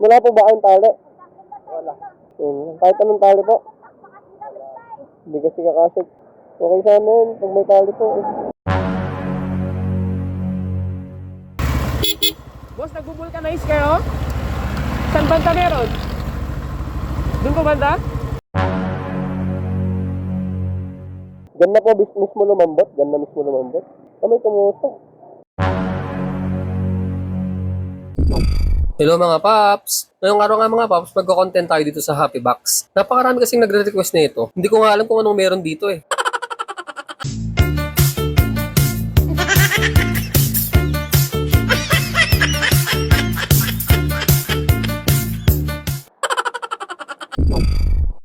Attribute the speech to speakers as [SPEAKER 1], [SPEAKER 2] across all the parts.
[SPEAKER 1] Wala po ba kayong tali? Wala. Yun. Kahit anong tali po. Hindi kasi kakasip. Okay sana yun, pag may tali po. Eh.
[SPEAKER 2] Boss, nag-vulcanize kayo? Saan banda meron? Doon po banda?
[SPEAKER 1] Diyan na po mismo lumambot. Diyan na mismo lumambot. Ah, may tumusok.
[SPEAKER 3] Hello mga paps! Ngayong araw nga mga paps, magko-content tayo dito sa Happy Box. Napakarami kasing nagre-request na ito. Hindi ko nga alam kung anong meron dito eh.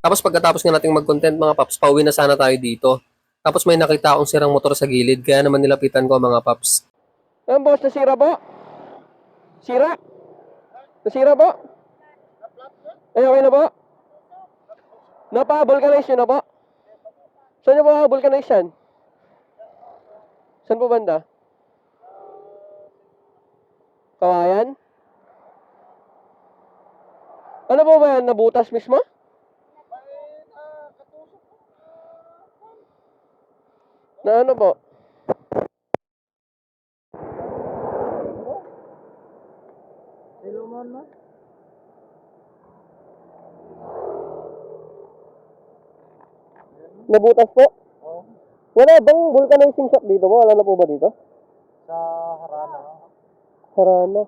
[SPEAKER 3] Tapos pagkatapos nga nating mag-content mga paps, pauwi na sana tayo dito. Tapos may nakita akong sirang motor sa gilid, kaya naman nilapitan ko mga paps.
[SPEAKER 1] Ayan boss, nasira po. Sira. Nasira po. Ay, okay na po. Napa-vulcanize yun na po. Saan nyo po vulcanize yan? Saan po banda? Kawayan? Ano po ba yan? Nabutas mismo? Na ano po? Nabutas po? Wala bang vulcanizing shop dito po? Wala na po ba dito?
[SPEAKER 2] Sa Harana.
[SPEAKER 1] Harana.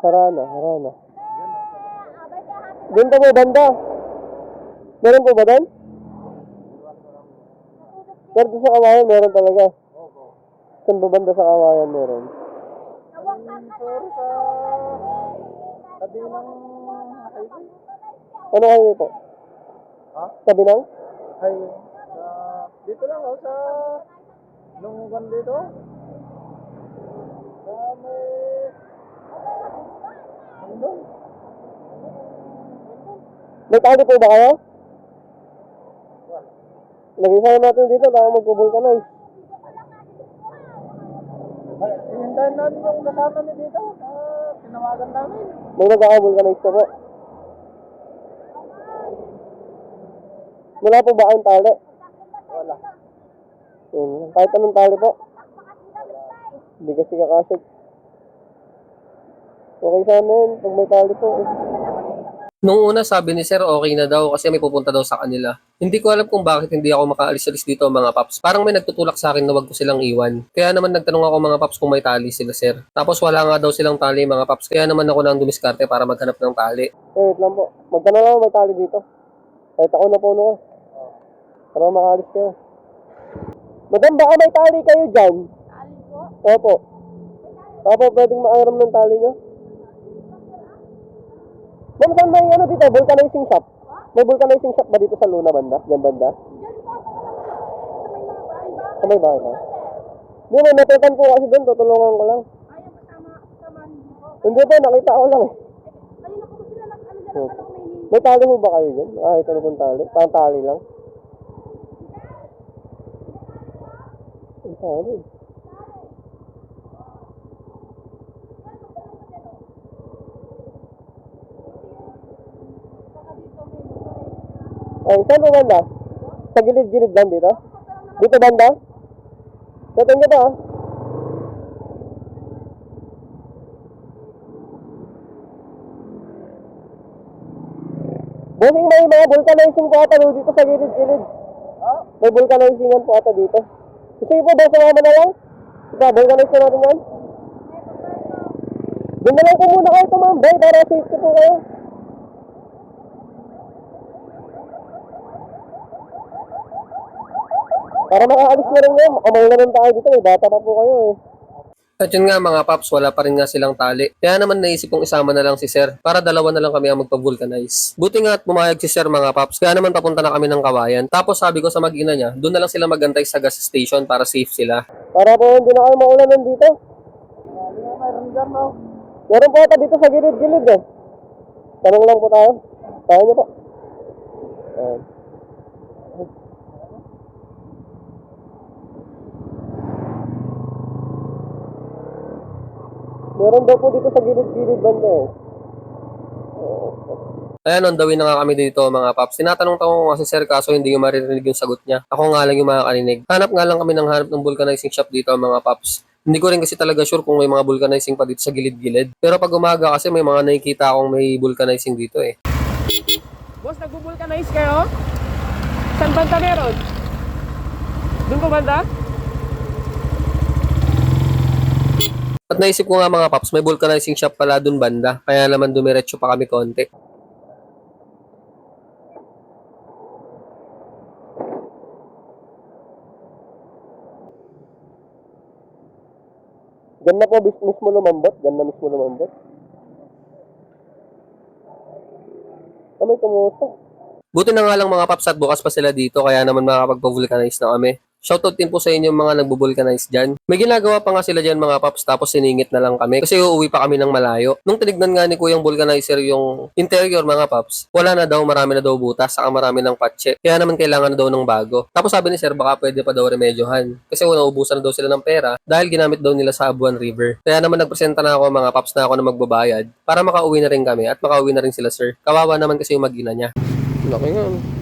[SPEAKER 1] Harana, Harana. Doon pa po banda. Meron po ba doon? Pero doon sa kawayan meron talaga. Saan ba banda sa kawayan meron?
[SPEAKER 2] Sabi ng highway.
[SPEAKER 1] Ano highway po?
[SPEAKER 2] Ha?
[SPEAKER 1] Sabi ng?
[SPEAKER 2] Highway. Sa, dito lang oh, sa Lungugan dito. Sa may... Ano?
[SPEAKER 1] May tali po ba kayo? Lagay sana natin dito, baka magpubulkanize.
[SPEAKER 2] Ay, Hihintayin namin yung kasama ni dito. Ah, tinawagan namin.
[SPEAKER 1] May nag-a-vulcanize ka po. Wala po ba kayong tali?
[SPEAKER 2] Wala.
[SPEAKER 1] Yun. Kahit anong tali po. Hindi kasi kakasip. Okay sana yun, pag may tali po. Eh.
[SPEAKER 3] Nung una sabi ni Sir okay na daw kasi may pupunta daw sa kanila. Hindi ko alam kung bakit hindi ako makaalis-alis dito mga paps. Parang may nagtutulak sa akin na wag ko silang iwan. Kaya naman nagtanong ako mga paps kung may tali sila Sir. Tapos wala nga daw silang tali mga paps. Kaya naman ako nang dumiskarte para maghanap ng tali.
[SPEAKER 1] Eh, wait lang po. Magkano lang may tali dito. Kahit ako na po ko. Para makaalis kayo. Madam, baka may tali kayo dyan. Tali po? Opo. Baka po pwedeng maairam ng tali nyo? Ma'am, saan may ano dito? Vulcanizing shop? May vulcanizing shop ba dito sa Luna banda? Diyan banda? Sa may bahay ba? Hindi, may natukan po kasi doon. Tutulungan ko lang. Hindi po, nakita ko lang eh. May tali mo ba kayo dyan? Ah, ito na pong tali. Pang tali lang. Ang tali. Ay, saan po banda? Sa gilid-gilid lang dito? Dito banda? Dating kita ah. Bossing may mga vulcanizing po ata dito sa gilid-gilid.
[SPEAKER 2] Ha?
[SPEAKER 1] May vulcanizingan po ata dito. Gusto niyo po ba sumama na lang? Ika, vulcanize na natin yan. Doon na lang po muna kayo tumambay para safety po kayo. Para makaalis na rin yan. Amaw na rin tayo dito. May bata pa po kayo eh.
[SPEAKER 3] At yun nga mga paps, wala pa rin nga silang tali. Kaya naman naisip kong isama na lang si Sir para dalawa na lang kami ang magpa-vulcanize. Buti nga at pumayag si Sir mga paps, kaya naman papunta na kami ng kawayan. Tapos sabi ko sa mag-ina niya, doon na lang sila magantay sa gas station para safe sila.
[SPEAKER 1] Para po hindi na kayo maulanan dito. Meron po ata dito sa gilid-gilid eh. Tanong lang po tayo. Kaya niyo po. Ayan. Meron daw po dito sa gilid-gilid banda eh.
[SPEAKER 3] Ayan, on the way na nga kami dito mga paps. Tinatanong ko nga si sir kaso hindi yung maririnig yung sagot niya. Ako nga lang yung makakarinig. Hanap nga lang kami ng hanap ng vulcanizing shop dito mga paps. Hindi ko rin kasi talaga sure kung may mga vulcanizing pa dito sa gilid-gilid. Pero pag umaga kasi may mga nakikita akong may vulcanizing dito eh.
[SPEAKER 2] Boss, nagbo-vulcanize kayo? Saan banda meron? Doon po banda?
[SPEAKER 3] At naisip ko nga mga paps, may vulcanizing shop pala dun banda. Kaya naman dumiretso pa kami konti.
[SPEAKER 1] Diyan na po mismo lumambot. Diyan na mismo lumambot. Ah, may tumusok.
[SPEAKER 3] Buti na nga lang mga paps at bukas pa sila dito kaya naman makakapagpa-vulcanize na kami. Shoutout din po sa inyo mga nagbo-vulcanize dyan. May ginagawa pa nga sila dyan mga paps tapos siningit na lang kami kasi uuwi pa kami ng malayo. Nung tinignan nga ni Kuyang Vulcanizer yung interior mga paps, wala na daw, marami na daw butas, saka marami ng patche. Kaya naman kailangan na daw ng bago. Tapos sabi ni Sir baka pwede pa daw remedyohan. Kasi una ubusan na daw sila ng pera dahil ginamit daw nila sa Abuan River. Kaya naman nagpresenta na ako mga paps na ako na magbabayad para makauwi na rin kami at makauwi na rin sila sir. Kawawa naman kasi yung mag-ina niya. Laki nga.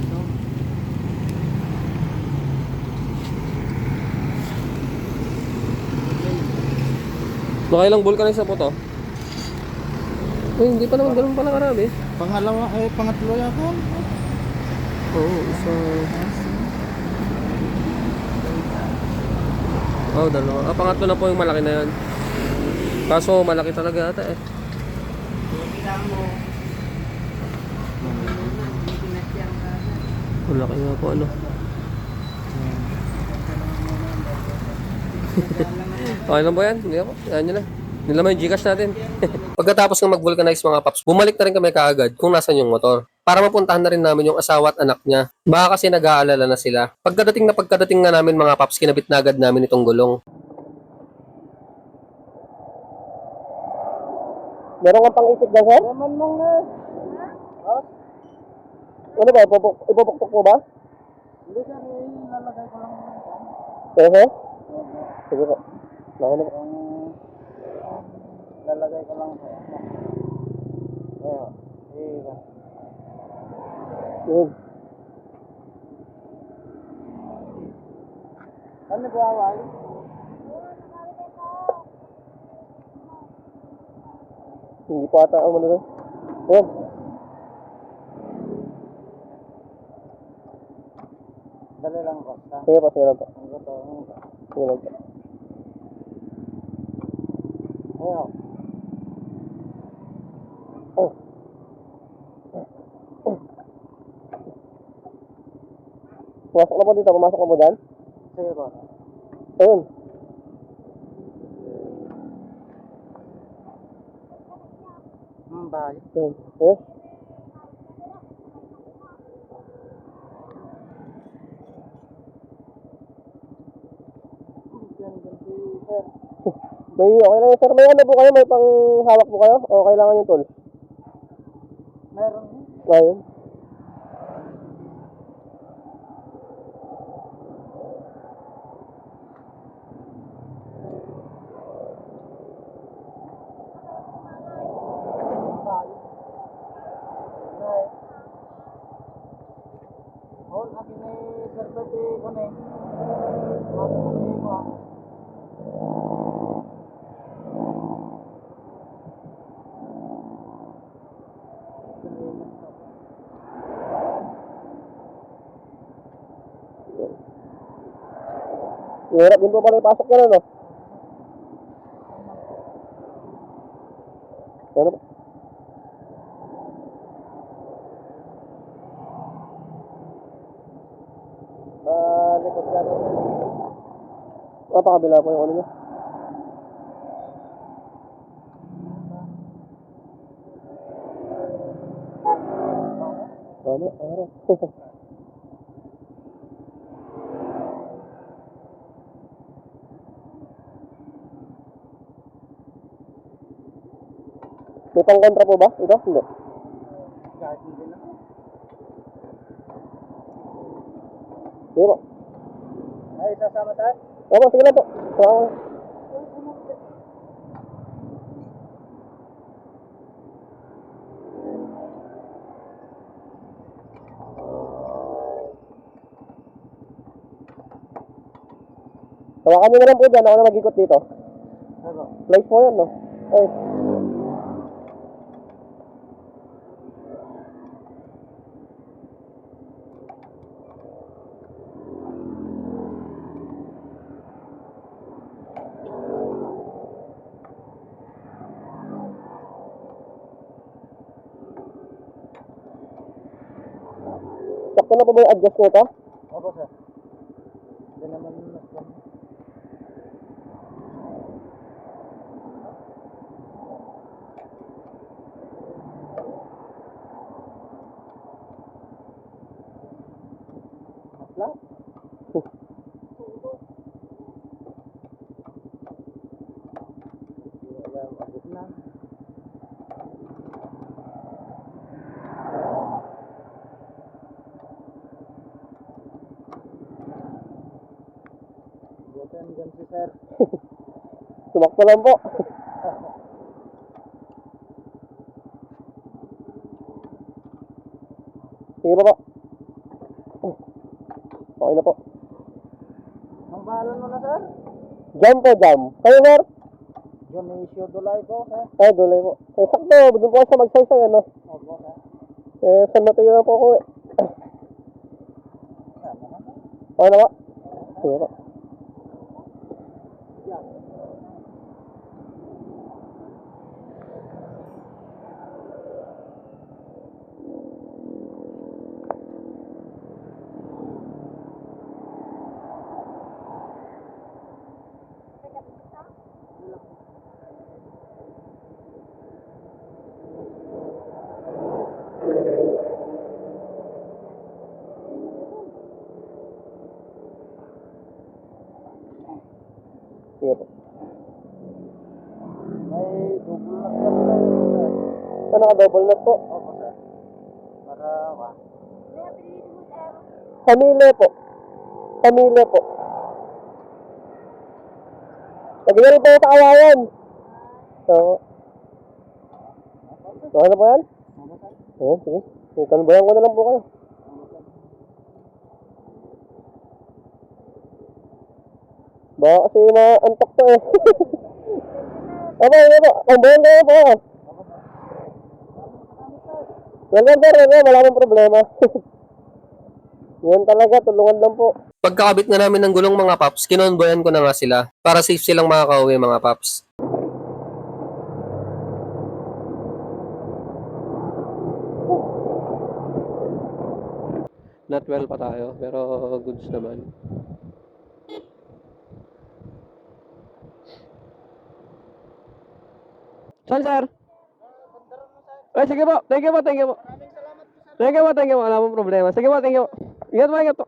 [SPEAKER 3] Nakailang vulcanize na po to? Uy, hindi pa naman ganun pala karami.
[SPEAKER 4] Pangalawa, eh, pangatlo yata.
[SPEAKER 3] Oo, isa... Oh, dalawa. Ah, pangatlo na po yung malaki na yan. Kaso malaki talaga ata eh. Malaki nga po ano. okay lang po yan? Hindi ako. Yan nyo na. Hindi naman yung Gcash natin. Pagkatapos ng mag-vulcanize mga paps, bumalik na rin kami kaagad kung nasan yung motor. Para mapuntahan na rin namin yung asawa at anak niya. Baka kasi nag-aalala na sila. Pagkadating na pagkadating na namin mga paps, kinabit na agad namin itong gulong.
[SPEAKER 1] Meron kang pang-ipit dyan, sir?
[SPEAKER 4] Naman lang eh.
[SPEAKER 1] Ano ba? Ipupuk ipupukpuk mo ba?
[SPEAKER 4] Hindi sir, eh, lalagay ko lang.
[SPEAKER 1] Eh, sir? Sige po.
[SPEAKER 4] Ang lalagay ko lang. Ayan. Eh,
[SPEAKER 1] Yun.
[SPEAKER 4] ano ba awal?
[SPEAKER 1] Hindi po ata ang ano. Ayan.
[SPEAKER 4] Dali lang ko. Sa
[SPEAKER 1] Sige po, sige lang
[SPEAKER 4] gusto.
[SPEAKER 1] Sige lang po.
[SPEAKER 4] Ayan.
[SPEAKER 1] Oh. Pumasok na po dito. Pumasok na po dyan.
[SPEAKER 4] Sige po.
[SPEAKER 1] Ayun.
[SPEAKER 4] Hmm, bahay.
[SPEAKER 1] Ayun. Ayun. May okay lang yun, sir. May ano po kayo? May panghawak po kayo? O kailangan yung tool?
[SPEAKER 4] Meron.
[SPEAKER 1] Ayun.
[SPEAKER 4] Hol, akin ay serbete ko na eh. Akin ay ko ah.
[SPEAKER 1] Hirap din po pala ipasok yan, ano? Ano po?
[SPEAKER 4] Ah, likod ka na sir.
[SPEAKER 1] Ah, pakabila po yung ano niya. Tama, araw. pang-kontra po ba? Ito? Hindi. Sige po.
[SPEAKER 4] Ay, sasama tayo?
[SPEAKER 1] Opo, sige na po. Salamat.
[SPEAKER 3] Hawakan nyo na lang po dyan. Ako na mag-ikot dito.
[SPEAKER 4] Ano?
[SPEAKER 3] Live po yan, no? Ay. Sakto na po ba yung adjust nito?
[SPEAKER 4] opo sir. Hindi naman mas Masla? Wala, abot na. Bukan dyan si sir.
[SPEAKER 3] Sumakto lang po. Sige pa po. Okay na po.
[SPEAKER 4] Ang bahala mo na sir?
[SPEAKER 3] Jam po, jam. Kayo, sir?
[SPEAKER 4] Dionisio Dulay po sir.
[SPEAKER 3] Ay, dulay po. Eh, sakto. Doon po kayo sa magsaysay, ano?
[SPEAKER 4] Opo sir.
[SPEAKER 3] Eh, San Mateo lang po ako eh.
[SPEAKER 4] Na.
[SPEAKER 3] Okay na po. Sige po. Ito, naka-double nut po.
[SPEAKER 4] Opo sir. Para ah,
[SPEAKER 3] Pamilya po. Pamilya po. Lagyan po sa kawayan. Oo. Okay na po yan? Oo, sige. Sige, kalbayan ko na lang po kayo. Baka kasi na-antok to eh. Opo, po. Kalbayan ko na po. Welcome sir, welcome. Wala akong problema. Yan talaga, tulungan lang po.
[SPEAKER 1] Pagkakabit na namin ng gulong mga paps, kinonboyan ko na nga sila para safe silang makakauwi mga paps. Not well pa tayo, pero goods naman. Saan, sir? Ay, sige po. Thank you po, thank you po. Thank you po, thank you po. Wala pong problema. Sige po, thank you po. Ingat po, ingat po.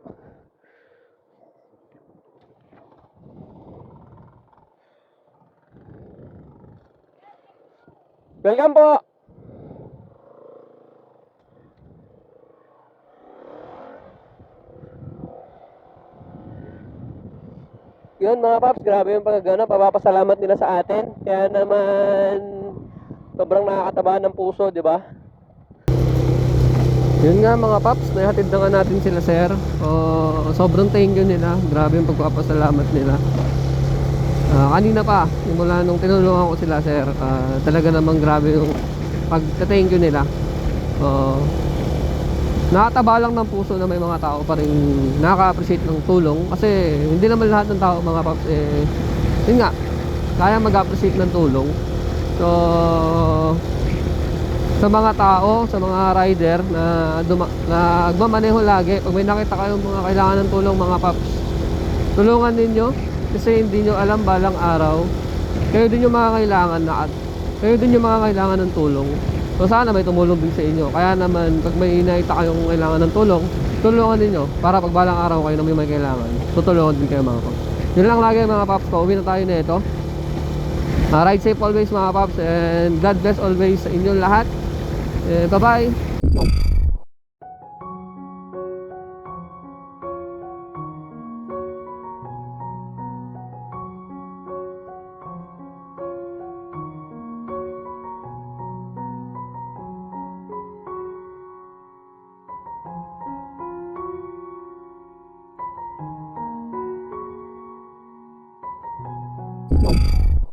[SPEAKER 1] Welcome po. Yun mga paps, grabe yung pagkagana. Papapasalamat nila sa atin. Kaya naman, sobrang nakakataba ng puso, di ba? Yun nga mga paps, naihatid na nga natin sila sir. Oh, sobrang thank you nila. Grabe yung pagpapasalamat nila. Ah, kanina pa, simula nung tinulungan ko sila sir, ah, talaga namang grabe yung pag-thank you nila. Oh, nakataba lang ng puso na may mga tao pa rin nakaka-appreciate ng tulong kasi hindi naman lahat ng tao mga paps eh yun nga kaya mag-appreciate ng tulong so sa mga tao, sa mga rider na, duma- na nagmamaneho lagi, pag may nakita kayong mga kailangan ng tulong mga paps, tulungan ninyo kasi hindi nyo alam balang araw, kayo din yung mga kailangan na at kayo din yung mga kailangan ng tulong. So sana may tumulong din sa inyo. Kaya naman pag may nakita kayong kailangan ng tulong, tulungan ninyo para pag balang araw kayo na may may kailangan, tutulungan din kayo mga paps. Yun lang lagi mga paps ko, uwi na tayo na ito. Uh, ride safe always mga paps and God bless always sa inyong lahat. Eh, bye-bye!